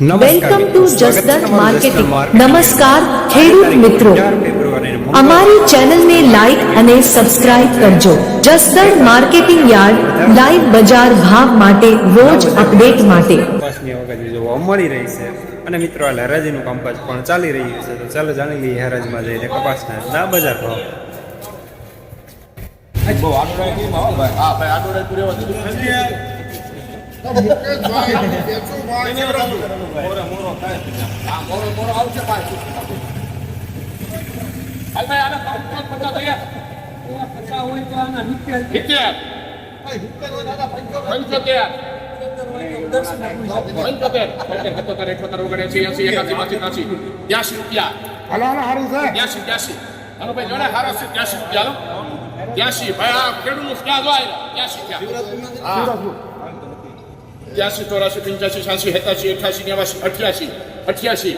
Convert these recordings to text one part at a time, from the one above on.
Welcome to જસદત marketing. નમસ્કાર ખેડૂત મિત્રો. અમારી ચેનલને લાઈક અને સબસ્ક્રાઇબ કરજો. જસદણ માર્કેટિંગ યાર્ડ લાઈવ બજાર ભાવ માટે રોજ અપડેટ માટે. જોવા મળી રહી છે. અને મિત્રો હાલ હરાજીનું કામકાજ પણ ચાલી રહ્યું છે. તો ચાલો જાણી લઈએ હરાજમાં જઈને કપાસના ના બજાર ભાવ. છે ત્યાસી ત્યાસી હાલો ભાઈ. હારો છે ત્યાસી ભાઈ આ ખેડૂત ક્યાં જો આવ્યા ક્યાં ત્યાસી ચોરાસી પંચ્યાસી છ્યાસી સત્યાસી અઠ્યાસી નેવાસી અઠ્યાસી અઠ્યાસી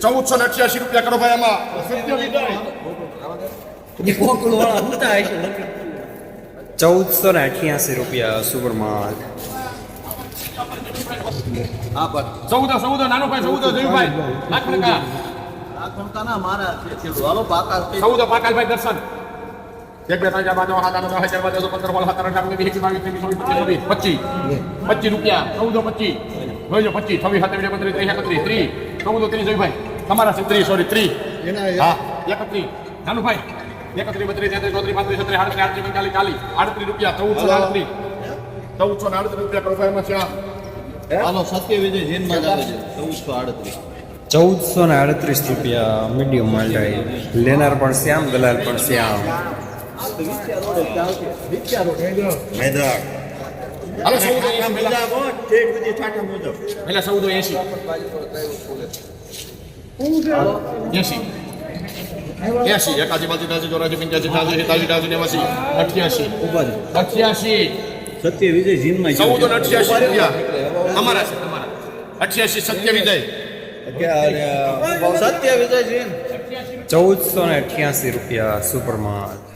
ચૌદસો ને અઠ્યાસી રૂપિયા કરો ભાઈ આમાં ચૌદસો ને અઠ્યાસી રૂપિયા સુપરમાલ ચૌદ ચૌદ નાનો ભાઈ ચૌદ જયુભાઈ લાખ ટકા ચૌદ પાકાલભાઈ દર્શન એક બે ત્રણ ચાર પાંચ સાત આઠ દસ અગિયાર બાર પંદર સોળ સત્તર અઢાર વીસ બાવીસ ત્રેવીસ ચોવીસ પચીસ પચીસ. પચીસ રૂપિયા ચૌદો પચીસ. જોઈજો પચીસ છવ્વીસ સત્યાવીસ એકત્રીસ ત્રીસ એકત્રીસ ત્રીસ. ચૌદો ત્રીસ જયુભાઈ તમારા ત્રીસ સોરી ત્રીસ. હા એકત્રીસ. નાનું ભાઈ એકત્રીસ બત્રીસ તેત્રીસ ચોત્રીસ પાંત્રીસ છત્રીસ આડત્રીસ આડત્રીસ પંચાલીસ ચાલીસ આડત્રીસ રૂપિયા ચૌદસો આડત્રીસ. ચૌદસો આડત્રીસ રૂપિયા કરો એમાં છે હાલો સત્ય વિજય જૈનમાં જ આવે છે. ચૌદસો આડત્રીસ. ચૌદસો ને આડત્રીસ રૂપિયા મીડિયમ માલટાઈ લેનાર પણ શ્યામ દલાલ પણ શ્યામ. હાલો ચૌદો પહેલા એસી એસી એસી પંચ્યાસી નેવાસી અઠ્યાસી. અઠ્યાસી. સત્ય વિજય જીનમાં જ ચૌદો ને અઠ્યાસી રૂપિયા તમારા છે તમારા. અઠ્યાસી સત્ય વિજય. સત્ય વિજય જૈન. ચૌદસો ને અઠ્યાસી રૂપિયા સુપરમાલ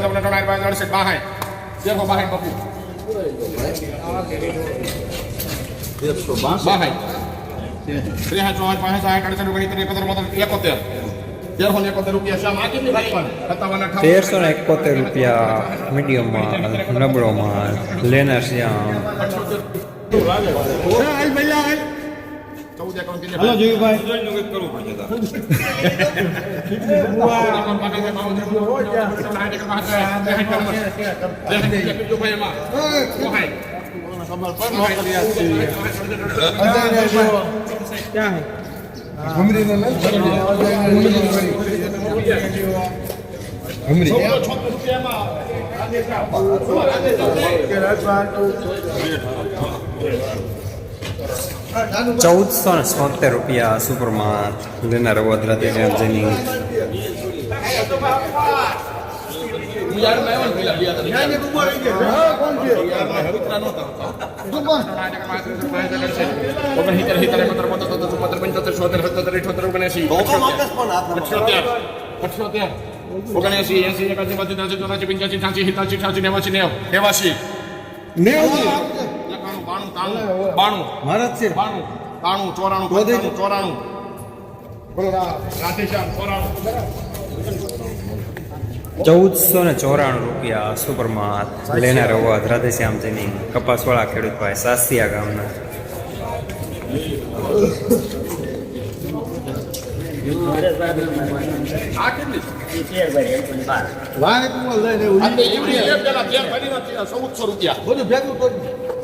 બાવન અડસઠ બાસઠ દેખો હો બાસઠ એકસો ત્રેસઠ સાઠ અડસઠ પંદર પંદર એકોતેર. તેર એકોતેર રૂપિયા શ્યામ આ કેટલી રાખવાની. તેરસો ને એકોતેર રૂપિયા લેનાર શ્યામ ચૌદ એકાવન હલો જોયું ચૌદસો ને છોતેર રૂપિયા સુપરમાલ લેનાર વડોદરા તેજાબ જેની ઓગણએસી એસી એકાસી બાસી ત્યાસી ચોરાસી પંચ્યાસી છ્યાસી સિત્યાસી અઠ્યાસી નેવાસી નેવ નેવાસી એકાણું, બાણું. ત્રાણું ચોરાણું ચૌદસો ને ચોરાણું રૂપિયા સુપરમાલ લેનાર અવાજ રાધેશ્યામ જેની કપાસવાળા ખેડૂત ભાઈ સાસિયા ગામના. ચૌદસો રૂપિયા.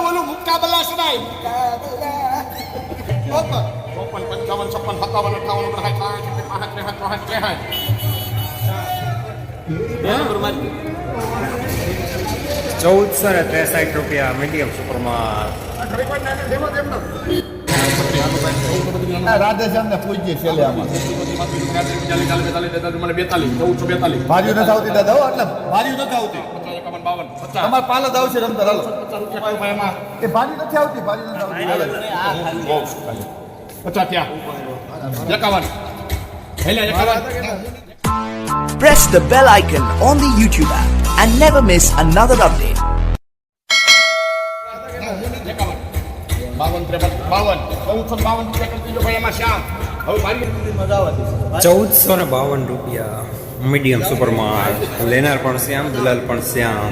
ઓલું મુક્કા બલા સડાય ઓપન ઓપન પંચાવન છપ્પન સત્તાવન અઠાવન ઓગણ સાઠ સાઠ પાંચ ત્રેસઠ ચોસઠ ત્રેસઠ ચૌદસો ને ત્રેસાઠ રૂપિયા મીડિયમ સુપરમાં રાધેશ્યામ ને પૂછીએ છેલ્લે આમાં. ભાર્યું નથી આવતી દાદા એટલે ભાર્યું નથી આવતી. તમારે પાલ આવશે રમતા, હાલો. એ ભાર્યું નથી આવતી ભાર્યું નથી આવતી. પચાસ ત્યાં એકાવન Press the bell icon on the YouTube app and never miss another update. એકાવન બાવન ત્રેપન બાવન ચૌદસો ને બાવન રૂપિયા કરતી જો ભાઈ એમાં શ્યામ હવે ભારી ચૌદસો ને બાવન રૂપિયા મીડિયમ સુપરમાં લેનાર પણ શ્યામ દલાલ પણ શ્યામ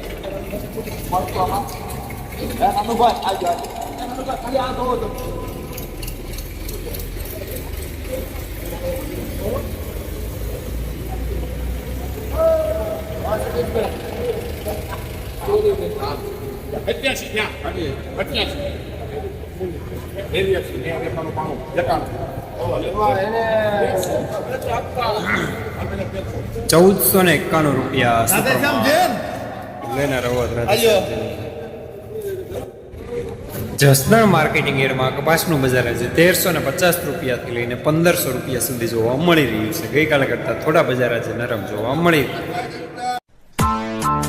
ત્યાસી ચોરાસી ત્યાસી સિત્યાસી સિત્યાસી સિત્યાસી ચૌદસો પચાસી અત્યાસી ત્યાં અત્યાસી એરિયાસી ને એકાણું બાણું એકાણું ચૌદસો ને એકાણું રૂપિયા લેનાર અવધ જસદણ માર્કેટિંગ એડમાં કપાસનું બજાર છે તેરસો ને પચાસ રૂપિયાથી લઈને પંદરસો રૂપિયા સુધી જોવા મળી રહ્યું છે. ગઈકાલે કરતાં થોડા બજાર આજે નરમ જોવા મળી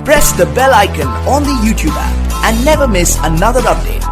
Press the bell icon on the YouTube app and never miss another update.